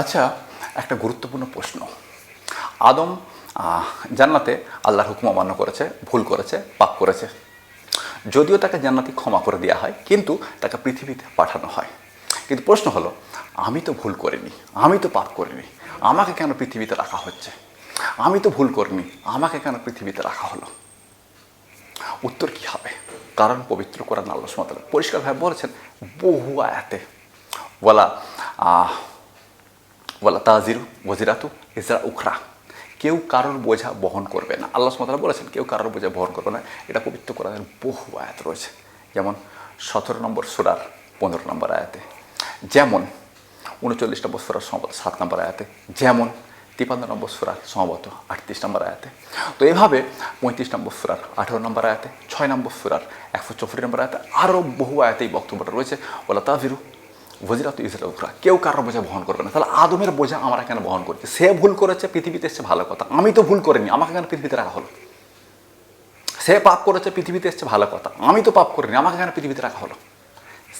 আচ্ছা একটা গুরুত্বপূর্ণ প্রশ্ন। আদম জান্নাতে আল্লাহর হুকুম অমান্য করেছে, ভুল করেছে, পাপ করেছে। যদিও তাকে জান্নাতি ক্ষমা করে দেওয়া হয়, কিন্তু তাকে পৃথিবীতে পাঠানো হয়। কিন্তু প্রশ্ন হলো, আমি তো ভুল করিনি, আমি তো পাপ করিনি, আমাকে কেন পৃথিবীতে রাখা হচ্ছে? আমি তো ভুল করিনি, আমাকে কেন পৃথিবীতে রাখা হলো? উত্তর কি হবে? কারণ পবিত্র কোরআন আল্লাহ সুমাতাল পরিষ্কারভাবে বলেছেন, বহু আয়াতে। বলা বলা তাজিরু ওজিরাতু ইজরা উখরা। কেউ কারোর বোঝা বহন করবে না। আল্লাহ সুমাতালা বলেছেন, কেউ কারোর বোঝা বহন করবে না। এটা পবিত্র কোরআনের বহু আয়াত রয়েছে। যেমন সতেরো নম্বর সুরার পনেরো নম্বর আয়াতে, যেমন উনচল্লিশ নম্বর সুরার সম্ভবত সাত নম্বর আয়াতে, যেমন তিপান্ন নম্বর সুরার সম্ভবত আটত্রিশ নম্বর আয়াতে। তো এইভাবে পঁয়ত্রিশ নম্বর সুরার আঠেরো নম্বর আয়াতে, ছয় নম্বর সুরার একশো চৌষট্টি নম্বর আয়াতে আরও বহু আয়াতে এই বক্তব্যটা রয়েছে। ওলা তাজিরু ওজিরাত ইসরা কেউ কারোর বোঝা বহন করবে না। তাহলে আদমের বোঝা আমরা কেন বহন করছি সে ভুল করেছে, পৃথিবীতে এসছে, ভালো কথা। আমি তো ভুল করিনি, আমাকে কেন পৃথিবীতে রাখা হলো? সে পাপ করেছে, পৃথিবীতে এসছে, ভালো কথা। আমি তো পাপ করিনি, আমাকে কেন পৃথিবীতে রাখা হলো?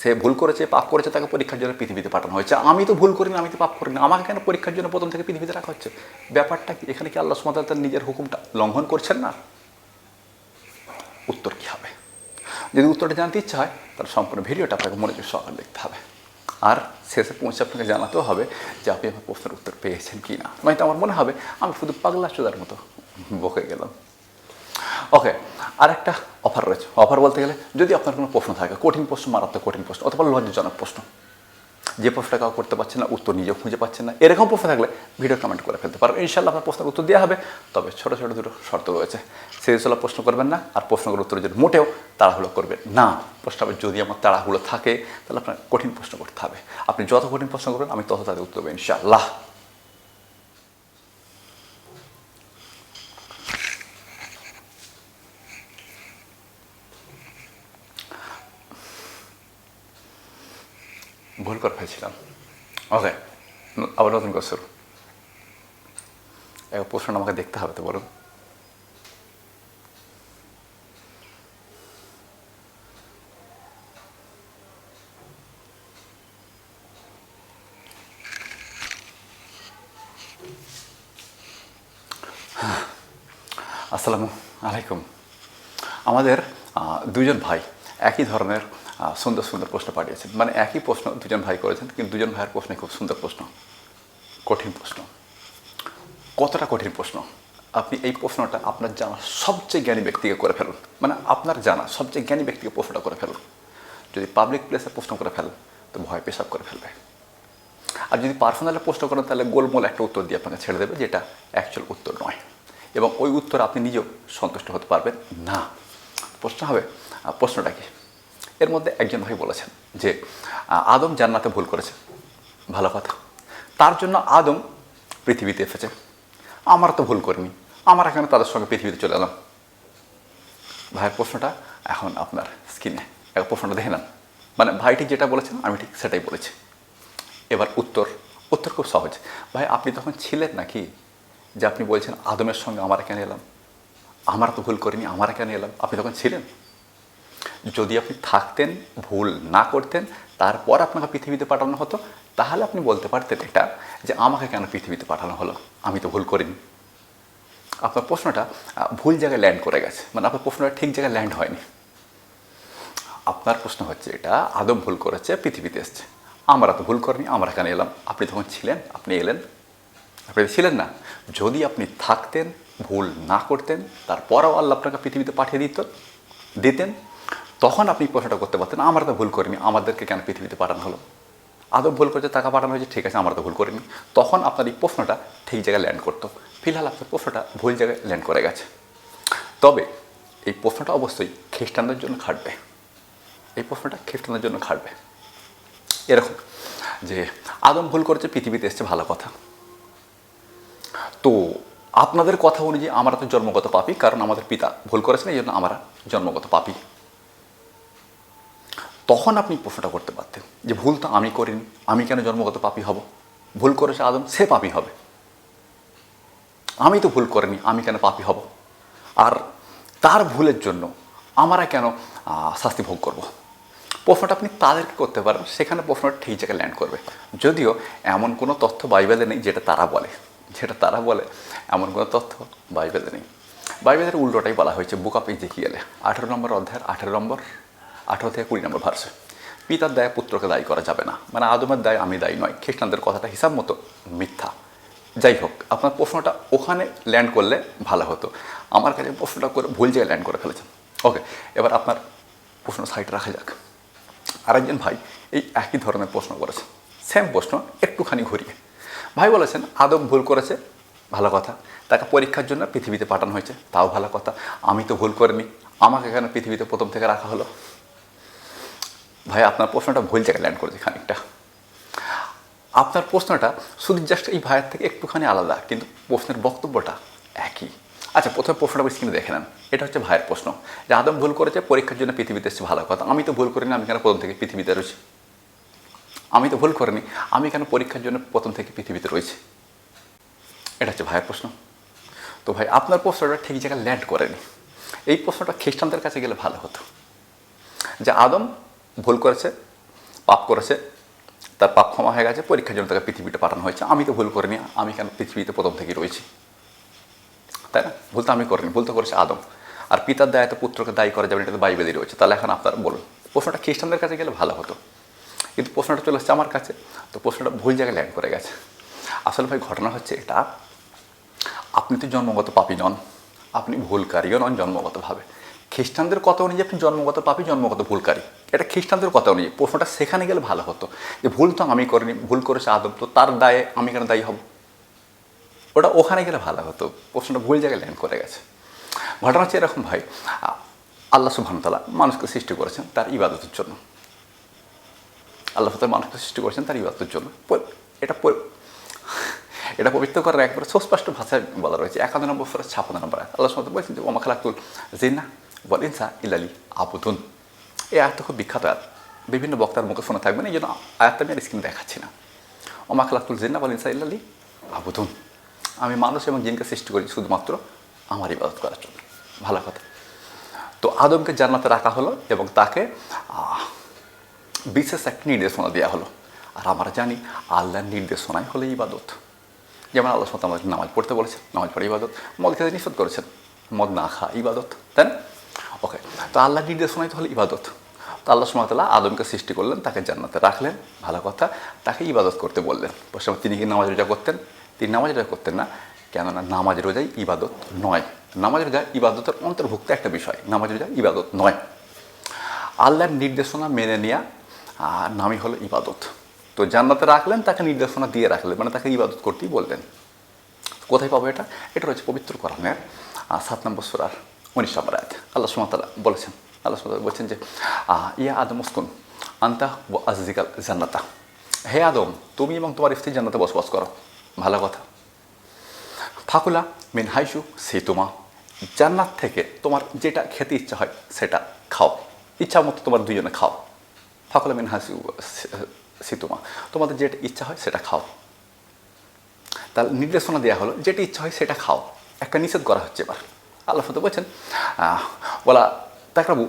সে ভুল করেছে, পাপ করেছে, তাকে পরীক্ষার জন্য পৃথিবীতে পাঠানো হয়েছে। আমি তো ভুল করিনি, আমি তো পাপ করিনি, আমাকে কেন পরীক্ষার জন্য প্রথম থেকে পৃথিবীতে রাখা হচ্ছে? ব্যাপারটা কি? এখানে কি আল্লাহ সুমাতাল তার নিজের হুকুমটা লঙ্ঘন করছেন না? উত্তর কি হবে? যদি উত্তরটা জানতে ইচ্ছা হয়, তাহলে সম্পূর্ণ ভিডিওটা আপনাকে মনোযোগ সহকারে দেখতে হবে। আর শেষে পৌঁছে আপনাকে জানাতেও হবে যে আপনি আমার প্রশ্নের উত্তর পেয়েছেন কি না নয়তো আমার মনে হবে, আমি শুধু পাগলা চোদার মতো বকে গেলাম। ওকে আর একটা অফার রয়েছে। অফার বলতে গেলে যদি আপনার কোনো প্রশ্ন থাকে, কঠিন প্রশ্ন, মারাত্মক কঠিন প্রশ্ন অথবা লজ্জাজনক প্রশ্ন যে প্রশ্নটা কাউ করতে পারছেন না, উত্তর নিজেও খুঁজে পাচ্ছেন না। এরকম প্রশ্ন থাকলে ভিডিও কমেন্ট করে ফেলতে পারবেন ইনশাল্লাহ আপনার প্রশ্নের উত্তর দেওয়া হবে। তবে ছোটো ছোটো দুটো শর্ত রয়েছে। সেই সিরিয়াসলা প্রশ্ন করবেন না, আর প্রশ্নগুলোর উত্তর যদি মোটেও তাড়াহুড়ো করবেন না। প্রশ্ন যদি আমার তাড়াহুড়ো থাকে, তাহলে আপনার কঠিন প্রশ্ন করতে হবে। আপনি যত কঠিন প্রশ্ন করবেন, আমি তত তাদের উত্তর দেবো ইনশাআল্লাহ। ভুল করে ফেলছিলাম। ওকে আবার নতুন করে শুরু। এবার প্রশ্নটা আমাকে দেখতে হবে তো, বলুন। আসসালামু আলাইকুম। আমাদের দুজন ভাই একই ধরনের সুন্দর সুন্দর প্রশ্ন পাঠিয়েছেন। মানে একই প্রশ্ন দুজন ভাই করেছেন, কিন্তু দুজন ভাইয়ের প্রশ্নে খুব সুন্দর প্রশ্ন, কঠিন প্রশ্ন। কতটা কঠিন প্রশ্ন? আপনি এই প্রশ্নটা আপনার জানা সবচেয়ে জ্ঞানী ব্যক্তিকে করে ফেলুন। মানে আপনার জানা সবচেয়ে জ্ঞানী ব্যক্তিকে প্রশ্নটা করে ফেলুন। যদি পাবলিক প্লেসে প্রশ্ন করে ফেলেন তো ভয় পেশাব করে ফেলবে। আর যদি পার্সোনালে প্রশ্ন করেন, তাহলে গোলমোল একটা উত্তর দিয়ে আপনাকে ছেড়ে দেবে, যেটা অ্যাকচুয়াল উত্তর নয়। এবং ওই উত্তর আপনি নিজেও সন্তুষ্ট হতে পারবেন না। প্রশ্ন হবে প্রশ্নটা কি? এর মধ্যে একজন ভাই বলেছেন যে আদম জান্নাতে ভুল করেছে। ভালো কথা। তার জন্য আদম পৃথিবীতে এসেছে। আমরা তো ভুল করিনি। আমার কেন তাদের সঙ্গে পৃথিবীতে চলে এলাম। ভাইয়ের প্রশ্নটা এখন আপনার স্কিনে এক প্রশ্নটা দেখে নেন। মানে ভাইটি যেটা বলেছেন, আমি ঠিক সেটাই বলেছি। এবার উত্তর। উত্তর খুব সহজ। ভাই, আপনি তখন ছিলেন নাকি, যে আপনি বলছেন, আদমের সঙ্গে আমরা কেন এলাম। আমরা তো ভুল করিনি, আমরা কেন এলাম। আপনি তখন ছিলেন যদি আপনি থাকতেন, ভুল না করতেন, তারপর আপনাকে পৃথিবীতে পাঠানো হতো, তাহলে আপনি বলতে পারতেন এটা যে আমাকে কেন পৃথিবীতে পাঠানো হলো? আমি তো ভুল করিনি। আপনার প্রশ্নটা ভুল জায়গায় ল্যান্ড করে গেছে। মানে আপনার প্রশ্নটা ঠিক জায়গায় ল্যান্ড হয়নি। আপনার প্রশ্ন হচ্ছে এটা আদম ভুল করেছে, পৃথিবীতে এসছে। আমরা তো ভুল করিনি, আমরা কেন এলাম? আপনি তখন ছিলেন, আপনি এলেন? আপনি ছিলেন না। যদি আপনি থাকতেন, ভুল না করতেন, তারপরও আল্লাহ আপনাকে পৃথিবীতে পাঠিয়ে দিত, দিতেন তখন আপনি প্রশ্নটা করতে পারতেন, আমরা তো ভুল করিনি, আমাদেরকে কেন পৃথিবীতে পাঠানো হলো? আদম ভুল করেছে টাকা পাঠানো হয়েছে, ঠিক আছে, আমরা তো ভুল করিনি। তখন আপনার এই প্রশ্নটা ঠিক জায়গায় ল্যান্ড করতো। ফিলহাল আপনার প্রশ্নটা ভুল জায়গায় ল্যান্ড করে গেছে। তবে এই প্রশ্নটা অবশ্যই খ্রিস্টানদের জন্য খাটবে। এই প্রশ্নটা খ্রিস্টানদের জন্য খাটবে। এরকম যে আদম ভুল করেছে, পৃথিবীতে এসছে, ভালো কথা। তো আপনাদের কথা অনুযায়ী আমরা তো জন্মগত পাপি, কারণ আমাদের পিতা ভুল করেছেন, এই জন্য আমরা জন্মগত পাপি। তখন আপনি প্রশ্নটা করতে পারতেন যে, ভুল তো আমি করিনি, আমি কেন জন্মগত পাপি হব? ভুল করেছে আদম, সে পাপি হবে। আমি তো ভুল করিনি, আমি কেন পাপি হব? আর তার ভুলের জন্য আমরা কেন শাস্তি ভোগ করব? প্রশ্নটা আপনি তাদেরকে করতে পারেন, সেখানে প্রশ্নটা ঠিক জায়গায় ল্যান্ড করবে। যদিও এমন কোনো তথ্য বাইবেলে নেই যেটা তারা বলে। যেটা তারা বলে, এমন কোনো তথ্য বাইবেলে নেই। বাইবেলের উল্টোটাই বলা হয়েছে, বুক অফ ইজেকিয়েলে, আঠেরো নম্বর অধ্যায়ের আঠেরো নম্বর আঠেরো থেকে কুড়ি নম্বর ভার্সে পিতার দায় পুত্রকে দায়ী করা যাবে না। মানে আদমের দায় আমি দায়ী নয়। খ্রিস্টানদের কথাটা হিসাব মতো মিথ্যা। যাই হোক, আপনার প্রশ্নটা ওখানে ল্যান্ড করলে ভালো হতো। আমার কাছে প্রশ্নটা করে ভুল জায়গায় ল্যান্ড করে ফেলেছেন। ওকে এবার আপনার প্রশ্ন সাইডে রাখা যাক। আরেকজন ভাই এই একই ধরনের প্রশ্ন করেছে। সেম প্রশ্ন, একটুখানি ঘুরিয়ে। ভাই বলেছেন, আদম ভুল করেছে, ভালো কথা। তাকে পরীক্ষার জন্য পৃথিবীতে পাঠানো হয়েছে, তাও ভালো কথা। আমি তো ভুল করিনি। আমাকে এখানে পৃথিবীতে প্রথম থেকে রাখা হলো? ভাই, আপনার প্রশ্নটা ভুল জায়গায় ল্যান্ড করেছে খানিকটা। আপনার প্রশ্নটা শুধু জাস্ট এই ভাইয়ের থেকে একটুখানি আলাদা, কিন্তু প্রশ্নের বক্তব্যটা একই। আচ্ছা প্রথমে প্রশ্নটা স্ক্রিনে দেখে নেন। এটা হচ্ছে ভাইয়ের প্রশ্ন। যে আদম ভুল করেছে, পরীক্ষার জন্য পৃথিবীতে এসেছে, ভালো কথা। আমি তো ভুল করিনি, আমি কেন প্রথম থেকে পৃথিবীতে রয়েছি? আমি তো ভুল করিনি, আমি কেন পরীক্ষার জন্য প্রথম থেকে পৃথিবীতে রয়েছি? এটা হচ্ছে ভাইয়ের প্রশ্ন। তো ভাই, আপনার প্রশ্নটা ঠিক জায়গায় ল্যান্ড করেনি। এই প্রশ্নটা খ্রিস্টানদের কাছে গেলে ভালো হতো। যে আদম ভুল করেছে, পাপ করেছে, তার পাপ ক্ষমা হয়ে গেছে, পরীক্ষার জন্য তাকে পৃথিবীতে পাঠানো হয়েছে। আমি তো ভুল করিনি, আমি কেন পৃথিবীতে প্রথম থেকেই রয়েছি? তাই না? ভুল তো আমি করিনি, ভুল তো করেছে আদম। আর পিতার দায় তো পুত্রকে দায়ী করা যাবে এটা তো বাইবেলই রয়েছে। তাহলে এখন আপনার বলুন, প্রশ্নটা খ্রিস্টানদের কাছে গেলে ভালো হতো। কিন্তু প্রশ্নটা চলে এসছে আমার কাছে, তো প্রশ্নটা ভুল জায়গায় ল্যান্ড করে গেছে। আসলে ভাই, ঘটনা হচ্ছে এটা, আপনি তো জন্মগত পাপি নন, আপনি ভুলকারীও নন জন্মগতভাবে। খ্রিস্টানদের কথা অনুযায়ী আপনি জন্মগত পাপি, জন্মগত ভুলকারী। এটা খ্রিস্টানদের কথা অনুযায়ী। প্রশ্নটা সেখানে গেলে ভালো হতো। যে ভুল তো আমি করিনি, ভুল করেছে আদম, তো তার দায়ে আমি কেন দায়ী হব? ওটা ওখানে গেলে ভালো হতো। প্রশ্নটা ভুল জায়গায় ল্যান্ড করে গেছে। ঘটনা হচ্ছে এরকম, ভাই। আল্লাহ সুবহানতালা মানুষকে সৃষ্টি করেছেন তার ইবাদতের জন্য। আল্লাহ তালা মানুষকে সৃষ্টি করেছেন তার ইবাদতের জন্য। এটা এটা পবিত্র করার একবারে সুস্পষ্ট ভাষায় বলা রয়েছে। একান্ন নম্বর ফেরত ছাপ্পান্ন নম্বর আল্লাহ সুবহানাহু বলছেন যে ওমা খালাকুল জিন্না বল ইনসা ইলালি আবুদুন। এই আয়াতটা খুব বিখ্যাত আয়াত। বিভিন্ন বক্তার মুখে শোনা থাকবেন এই জন্য আয়াতটা আমি আর স্ক্রিন দেখাচ্ছি না। ওমা খালাকুল জিন্না বল ইনসা ইলালি আবুদুন। আমি মানুষ এবং জিনকে সৃষ্টি করি শুধুমাত্র আমার ইবাদত করার জন্য। ভালো কথা। তো আদমকে জান্নাতে রাখা হলো এবং তাকে বিশেষ একটা নির্দেশনা দেওয়া হলো। আর আমরা জানি আল্লাহর নির্দেশনাই হলো ইবাদত। যেমন আল্লাহ সাথে আমাদের নামাজ পড়তে বলেছেন, নামাজ পড়ে ইবাদত। মদ খেতে নিষেধ করেছেন। মদ না খা ইবাদত। তাই না তো আল্লাহর নির্দেশনাই তো হলো ইবাদত। তো আল্লাহ সুমতাল্লাহ আদমকে সৃষ্টি করলেন তাকে জান্নাতে রাখলেন ভালো কথা তাকে ইবাদত করতে বললেন। প্রশ্ন তিনি কি নামাজ রোজা করতেন? তিনি নামাজ রোজা করতেন না কেননা নামাজ রোজাই ইবাদত নয়। নামাজ রোজা ইবাদতের অন্তর্ভুক্ত একটা বিষয় নামাজ রোজা ইবাদত নয়। আল্লাহর নির্দেশনা মেনে নেওয়া আর নামই হলো ইবাদত। তো জান্নাতে রাখলেন তাকে নির্দেশনা দিয়ে রাখলেন মানে তাকে ইবাদত করতেই বললেন। কোথায় পাবো এটা? এটা রয়েছে পবিত্র কোরআনের আহ, সাত নম্বর সুরার। উনিশ নম্বর আয়াত আল্লাহ সুমাতালা বলেছেন আল্লাহ সুমাতালা বলছেন যে ইয়া আদম উস্কুন আন্তা ও আজিকাল জান্নাতা হে আদম তুমি এবং তোমার স্ত্রী জান্নাতে বসবাস করো ভালো কথা ফাকুলা মিন হাইসু সেতুমা জান্নাত থেকে তোমার যেটা খেতে ইচ্ছা হয় সেটা খাও ইচ্ছা মতো তোমার দুজনে খাও ফাকুলা মিন হাসু সিতুমা তোমাদের যেটা ইচ্ছা হয় সেটা খাও তাহলে নির্দেশনা দেওয়া হলো যেটা ইচ্ছা হয় সেটা খাও একটা নিষেধ করা হচ্ছে এবার আল্লাহ ফতে বলছেন বলা তাকরাবু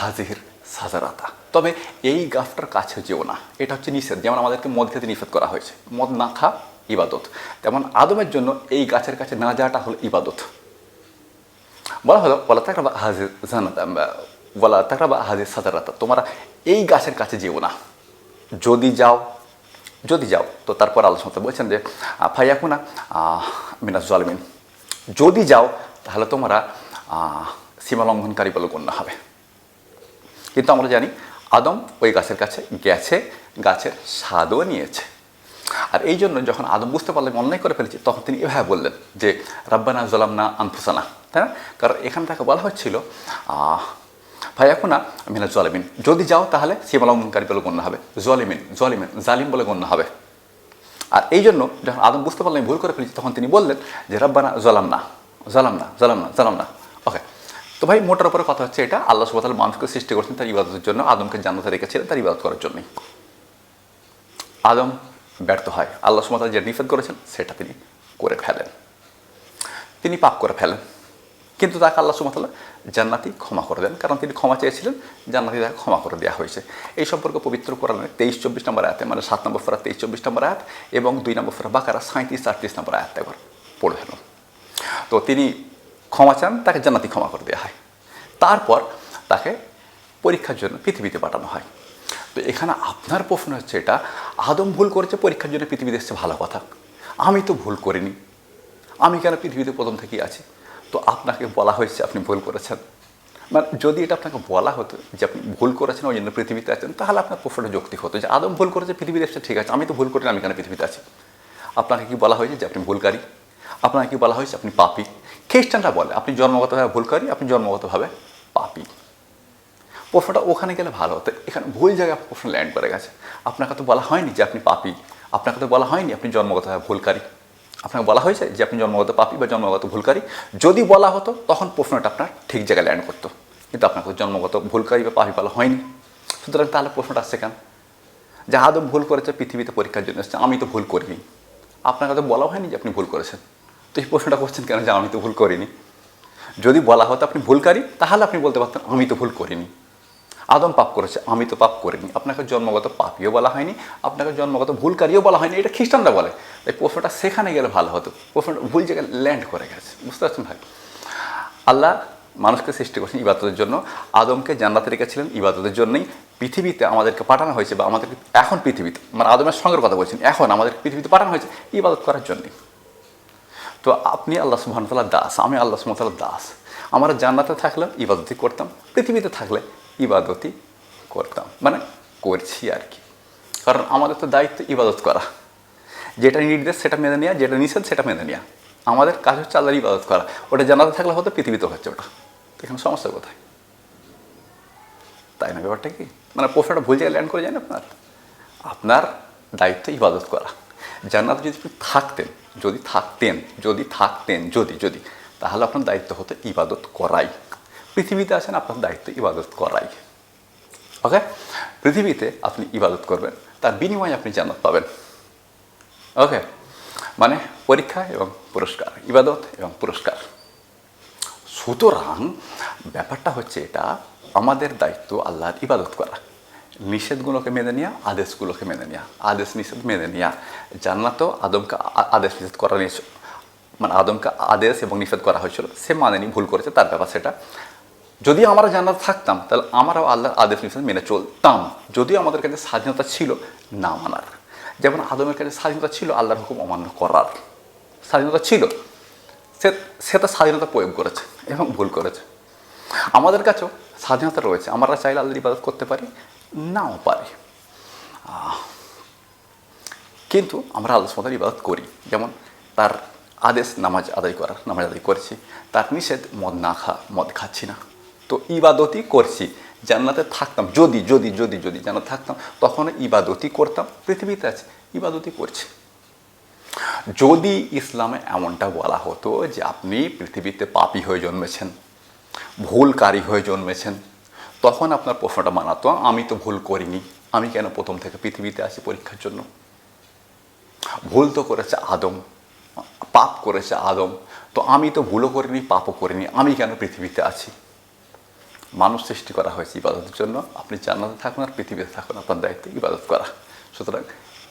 হাজির সাজারাতা। তবে এই গাছটার কাছে যেও না, এটা হচ্ছে নিষেধ, যেমন আমাদেরকে মদ খেতে নিষেধ করা হয়েছে। মদ না খা, ইবাদত। তেমন আদমের জন্য এই গাছের কাছে না যাওয়াটা হলো ইবাদত। বলা হলো বলা তাকরাবা হাজির বলা তাকরাবা হাজির সাজারাতা। তোমরা এই গাছের কাছে যেও না। যদি যাও যদি যাও, তো তারপর আলোচনা বলছেন যে ফাইয়াকুনা মিনাজ জলমিন যদি যাও তাহলে তোমরা সীমা লঙ্ঘনকারী বলে গণ্য হবে। কিন্তু আমরা জানি, আদম ওই গাছের কাছে গেছে, গাছের স্বাদও নিয়েছে। আর এই জন্য যখন আদম বুঝতে পারলেন, অন্যায় করে ফেলেছি, তখন তিনি এভাবে বললেন যে, রাব্বানা জলামনা আনফুসানা তাই না? কারণ এখানে তাকে বলা হচ্ছিল ভাইয়াকুনা মিনা জলিমিন যদি যাও তাহলে সীমালঙ্ঘনকারী বলে গণ্য হবে। জলিমিন জলিমিন জালিম বলে গণ্য হবে। আর এই জন্য যখন আদম বুঝতে পারলেন, ভুল করে ফেলেছি, তখন তিনি বললেন যে, রাব্বানা জলাম না জলাম না জলাম না জলাম না। ওকে তো ভাই, মোটার উপরে কথা হচ্ছে এটা, আল্লাহ সুবাতাল মানুষকে সৃষ্টি করছেন তার ইবাদতের জন্য, আদমকে জান্নাতে রেখেছিলেন তার ইবাদত করার জন্যই। আদম ব্যর্থ হয়। আল্লাহ সুবাতাল যে নিষেধ করেছেন, সেটা তিনি করে ফেলেন। তিনি পাপ করে ফেলেন। কিন্তু তাকে আল্লাহ সুমতাল্লাহ জান্নাতি ক্ষমা করে দেন। কারণ তিনি ক্ষমা চেয়েছিলেন, জান্নাতি তাকে ক্ষমা করে দেওয়া হয়েছে। এই সম্পর্কে পবিত্র কোরআনে তেইশ চব্বিশ নম্বর আয়াতে মানে সাত নম্বর ফেরা তেইশ চব্বিশ নম্বর আয়াত এবং দুই নম্বর ফেরা বাকারা সাঁত্রিশ আটত্রিশ নম্বর আয়াত একবার পড়ে ফেলুন। তো তিনি ক্ষমা চান, তাকে জান্নাতি ক্ষমা করে দেওয়া হয়। তারপর তাকে পরীক্ষার জন্য পৃথিবীতে পাঠানো হয়। তো এখানে আপনার প্রশ্ন হচ্ছে এটা, আদম ভুল করেছে, পরীক্ষার জন্য পৃথিবীতে এসছে, ভালো কথা। আমি তো ভুল করিনি। আমি কেন পৃথিবীতে প্রথম থেকেই আছি? তো আপনাকে বলা হয়েছে আপনি ভুল করেছেন। মানে যদি এটা আপনাকে বলা হতো যে আপনি ভুল করেছেন, ওই জন্য পৃথিবীতে আছেন, তাহলে আপনার প্রশ্নটা যৌক্তিক হতো যে আদম ভুল করেছে, পৃথিবীতে এসছে, ঠিক আছে। আমি তো ভুল করিনি, আমি কেন পৃথিবীতে আছি? আপনাকে কি বলা হয়েছে যে আপনি ভুলকারী? আপনাকে বলা হয়েছে? আপনি পাপি। খ্রিস্টানরা বলে, আপনি জন্মগতভাবে ভুলকারী আপনি জন্মগতভাবে পাপি। প্রশ্নটা ওখানে গেলে ভালো হতো। এখানে ভুল জায়গায় প্রশ্ন ল্যান্ড করে গেছে। আপনাকে তো বলা হয়নি যে আপনি পাপি। আপনাকে তো বলা হয়নি আপনি জন্মগতভাবে ভুলকারী আপনাকে বলা হয়েছে যে আপনি জন্মগত পাপি বা জন্মগত ভুলকারী যদি বলা হতো, তখন প্রশ্নটা আপনার ঠিক জায়গায় ল্যান্ড করতো। কিন্তু আপনাকে জন্মগত ভুলকারী বা পাপি বলা হয়নি। সুতরাং তাহলে প্রশ্নটা আসছে কেন? যে আদম ভুল করেছে, পৃথিবীতে পরীক্ষার জন্য এসেছে। আমি তো ভুল করিনি। আপনাকে তো বলা হয়নি যে আপনি ভুল করেছেন। তো এই প্রশ্নটা করছেন কেন যে আমি তো ভুল করিনি? যদি বলা হতো আপনি ভুলকারী, তাহলে আপনি বলতে পারতেন, আমি তো ভুল করিনি। আদম পাপ করেছে, আমি তো পাপ করিনি। আপনাকে জন্মগত পাপিও বলা হয়নি, আপনাকে জন্মগত ভুলকারীও বলা হয়নি, এটা খ্রিস্টানরা বলে। তাই প্রশ্নটা সেখানে গেলে ভালো হতো। প্রশ্নটা ভুল জায়গায় ল্যান্ড করে গেছে। বুঝতে পারছেন ভাই? আল্লাহ মানুষকে সৃষ্টি করেছেন ইবাদতের জন্য। আদমকে জান্নাতে রেখেছিলেন ইবাদতের জন্যই। পৃথিবীতে আমাদেরকে পাঠানো হয়েছে বা আমাদেরকে, এখন পৃথিবীতে মানে আদমের সঙ্গের কথা বলছেন, এখন আমাদের পৃথিবীতে পাঠানো হয়েছে ইবাদত করার জন্যই। তো আপনি আল্লাহ সুহামতাল্লাহ দাস, আমি আল্লাহ সুমতাল্লাহ দাস। আমরা জান্নাতে থাকলে ইবাদতি করতাম, পৃথিবীতে থাকলে ইবাদতি করতাম মানে করছি আর কি কারণ আমাদের তো দায়িত্ব ইবাদত করা। যেটা নির্দেশ সেটা মেনে নেওয়া যেটা নিষেধ সেটা মেনে নেওয়া আমাদের কাজ হচ্ছে আল্লাহর ইবাদত করা। ওটা জানাতে থাকলে হয়তো পৃথিবীতে হচ্ছে ওটা। এখানে সমস্যা কোথায়? তাই না ব্যাপারটা কি? মানে প্রশ্নটা ভুল জায়গায় ল্যান্ড করে যায় না আপনার? আপনার দায়িত্ব ইবাদত করা। জান্নাতে যদি থাকতেন যদি থাকতেন যদি থাকতেন, যদি যদি, তাহলে আপনার দায়িত্ব হতো ইবাদত করাই। পৃথিবীতে আছেন, আপনার দায়িত্ব ইবাদত করাই। ওকে পৃথিবীতে আপনি ইবাদত করবেন, তার বিনিময়ে আপনি জান্নাত পাবেন। ওকে মানে পরীক্ষা এবং পুরস্কার, ইবাদত এবং পুরস্কার। সুতরাং ব্যাপারটা হচ্ছে এটা, আমাদের দায়িত্ব আল্লাহর ইবাদত করা। নিষেধগুলোকে মেনে নেওয়া আদেশগুলোকে মেনে নেওয়া আদেশ নিষেধ মেনে নেওয়া জান্নাতও আদমকে আদেশ নিষেধ করা নিয়েছে মানে আদমকে আদেশ এবং নিষেধ করা হয়েছিল। সে মানেনি ভুল করেছে, তার ব্যাপার সেটা। যদি আমরা জান্নাত থাকতাম, তাহলে আমরাও আল্লাহর আদেশ নিষেধ মেনে চলতাম। যদিও আমাদের কাছে স্বাধীনতা ছিল, না মানার। যেমন আদমের কাছে স্বাধীনতা ছিল, আল্লাহর হুকুম অমান্য করার। স্বাধীনতা ছিল। সে সে তার স্বাধীনতা প্রয়োগ করেছে এবং ভুল করেছে। আমাদের কাছেও স্বাধীনতা রয়েছে। আমরা চাইলে আল্লাহর ইবাদত করতে পারি, নাও পারি। কিন্তু আমরা আল্লাহ সুমাতার ইবাদত করি। যেমন তার আদেশ নামাজ আদায় করার, নামাজ আদায় করছি। তার নিষেধ, মদ না খা, মদ খাচ্ছি না। তো ইবাদতই করছি। জান্নাতে থাকতাম, যদি যদি যদি যদি জান্নাতে থাকতাম তখন ইবাদতই করতাম। পৃথিবীতে আছে, ইবাদতই করছি। যদি ইসলামে এমনটা বলা হতো যে আপনি পৃথিবীতে পাপী হয়ে জন্মেছেন ভুলকারী হয়ে জন্মেছেন, তখন আপনার প্রশ্নটা মানাতো, আমি তো ভুল করিনি, আমি কেন প্রথম থেকে পৃথিবীতে আসি পরীক্ষার জন্য? ভুল তো করেছে আদম, পাপ করেছে আদম, তো আমি তো ভুলও করিনি, পাপও করিনি, আমি কেন পৃথিবীতে আছি? মানুষ সৃষ্টি করা হয়েছে ইবাদতের জন্য, আপনি জান্নাতে থাকুন আর পৃথিবীতে থাকুন, আপনার দায়িত্ব ইবাদত করা। সুতরাং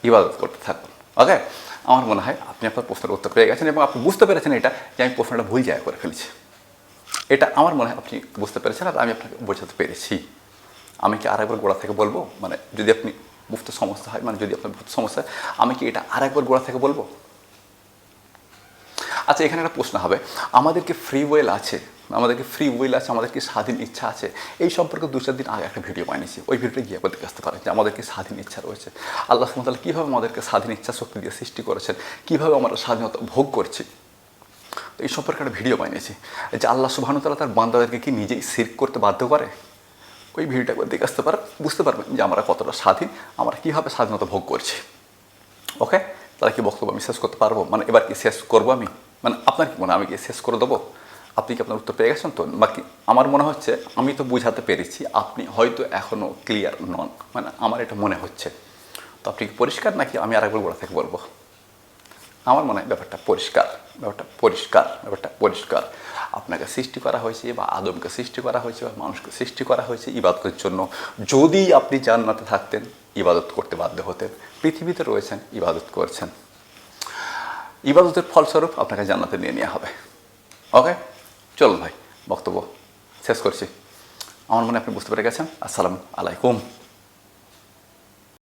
ইবাদত করতে থাকুন, ওকে? আমার মনে হয় আপনি আপনার প্রশ্নের উত্তর পেয়ে গেছেন এবং আপনি বুঝতে পেরেছেন এটা যে আমি প্রশ্নটা ভুল জায়গা করে ফেলেছি। এটা আমার মনে হয় আপনি বুঝতে পেরেছেন আর আমি আপনাকে বোঝাতে পেরেছি। আমি কি আরেকবার গোড়া থেকে বলব? মানে যদি আপনি বুঝতে সমস্যা হয় মানে যদি আপনার বুঝতে সমস্যা হয়, আমি কি এটা আরেকবার গোড়া থেকে বলব? আচ্ছা এখানে একটা প্রশ্ন হবে। আমাদেরকে ফ্রি ওয়েল আছে? আমাদেরকে ফ্রি উইল আছে? আমাদেরকে স্বাধীন ইচ্ছা আছে? এই সম্পর্কে দু চার দিন আগে একটা ভিডিও বানিয়েছি। ওই ভিডিওটা গিয়ে একবার দেখে আসতে পারেন যে আমাদেরকে স্বাধীন ইচ্ছা রয়েছে? আল্লাহ সুমতাল কীভাবে আমাদেরকে স্বাধীন ইচ্ছা শক্তি দিয়ে সৃষ্টি করেছেন? কীভাবে আমরা স্বাধীনতা ভোগ করছি? তো এই সম্পর্কে একটা ভিডিও বানিয়েছি, যে আল্লাহ সুবাহানুতালা তার বান্দাদেরকে কি নিজেই সির করতে বাধ্য করে? ওই ভিডিওটা একবার দেখে আসতে পারেন, বুঝতে পারবেন যে আমরা কতটা স্বাধীন, আমরা কীভাবে স্বাধীনতা ভোগ করছি। ওকে তারা কি বক্তব্য আমি শেষ করতে পারব? মানে এবার কি শেষ করব আমি? মানে আপনার কি মনে আমি কি শেষ করে দেবো? আপনি কি আপনার উত্তর পেয়ে গেছেন তো? বাকি আমার মনে হচ্ছে, আমি তো বুঝাতে পেরেছি, আপনি হয়তো এখনও ক্লিয়ার নন। মানে আমার এটা মনে হচ্ছে। তো আপনি কি পরিষ্কার নাকি আমি আরেকবার গোড়া থেকে বলব? আমার মনে হয় ব্যাপারটা পরিষ্কার ব্যাপারটা পরিষ্কার ব্যাপারটা পরিষ্কার। আপনাকে সৃষ্টি করা হয়েছে বা আদমকে সৃষ্টি করা হয়েছে বা মানুষকে সৃষ্টি করা হয়েছে ইবাদতের জন্য। যদি আপনি জান্নাতে থাকতেন, ইবাদত করতে বাধ্য হতেন, পৃথিবীতে রয়েছেন, ইবাদত করছেন। ইবাদতের ফলস্বরূপ আপনাকে জান্নাতে নিয়ে নেওয়া হবে। ওকে? চলুন ভাই, বক্তব্য শেষ করছি। আমার মনে আপনি বুঝতে পেরে গেছেন। আসসালামু আলাইকুম।